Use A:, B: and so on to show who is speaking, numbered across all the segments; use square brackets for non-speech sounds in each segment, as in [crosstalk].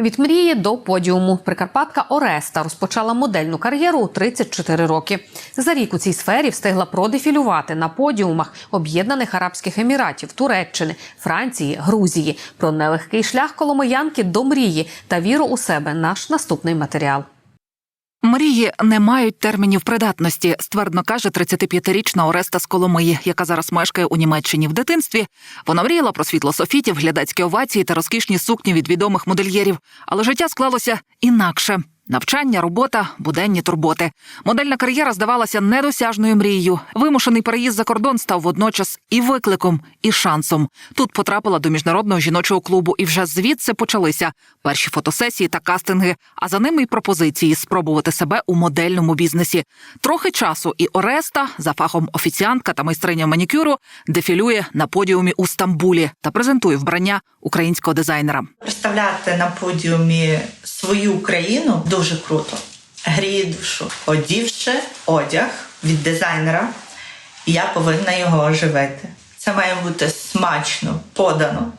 A: Від мрії до подіуму Прикарпатка Ореста розпочала модельну кар'єру у 34 роки. За рік у цій сфері встигла продефілювати на подіумах Об'єднаних Арабських Еміратів, Туреччини, Франції, Грузії. Про нелегкий шлях коломиянки до мрії та віру у себе. Наш наступний матеріал.
B: Мрії не мають термінів придатності, ствердно каже 35-річна Ореста з Коломиї, яка зараз мешкає у Німеччині в дитинстві. Вона мріяла про світло софітів, глядацькі овації та розкішні сукні від відомих модельєрів. Але життя склалося інакше. Навчання, робота, буденні турботи. Модельна кар'єра здавалася недосяжною мрією. Вимушений переїзд за кордон став водночас і викликом, і шансом. Тут потрапила до міжнародного жіночого клубу, і вже звідси почалися перші фотосесії та кастинги, а за ними й пропозиції спробувати себе у модельному бізнесі. Трохи часу, і Ореста, за фахом офіціантка та майстриня манікюру, дефілює на подіумі у Стамбулі та презентує вбрання українського дизайнера.
C: Представляти на подіумі свою країну дуже круто. Гріє душу. Одівши одяг від дизайнера, я повинна його оживити. Це має бути смачно, подано.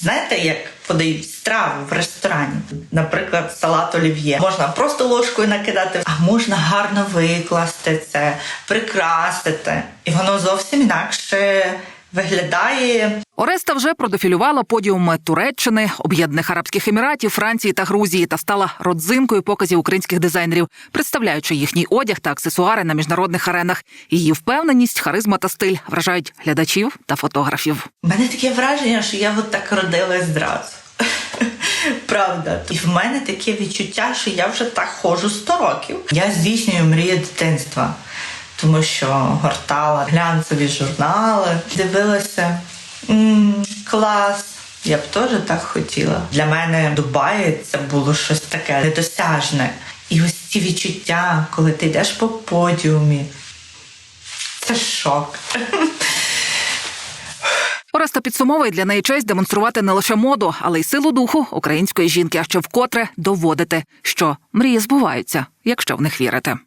C: Знаєте, як подають страву в ресторані, наприклад, салат олів'є. Можна просто ложкою накидати, а можна гарно викласти це, прикрасити. І воно зовсім інакше виглядає.
B: Ореста вже продефілювала подіуми Туреччини, Об'єднаних Арабських Еміратів, Франції та Грузії та стала родзинкою показів українських дизайнерів, представляючи їхній одяг та аксесуари на міжнародних аренах. Її впевненість, харизма та стиль вражають глядачів та фотографів.
C: У мене таке враження, що я от так родилась зразу. [laughs] Правда. І в мене таке відчуття, що я вже так ходжу 100 років. Я здійснюю мрію дитинства, тому що гортала глянцеві журнали, дивилася м клас. Я б теж так хотіла. Для мене Дубай це було щось таке недосяжне. І ось ці відчуття, коли ти йдеш по подіумі, це шок.
B: Ореста підсумовує для неї честь демонструвати не лише моду, але й силу духу української жінки, а ще вкотре доводити, що мрії збуваються, якщо в них вірити.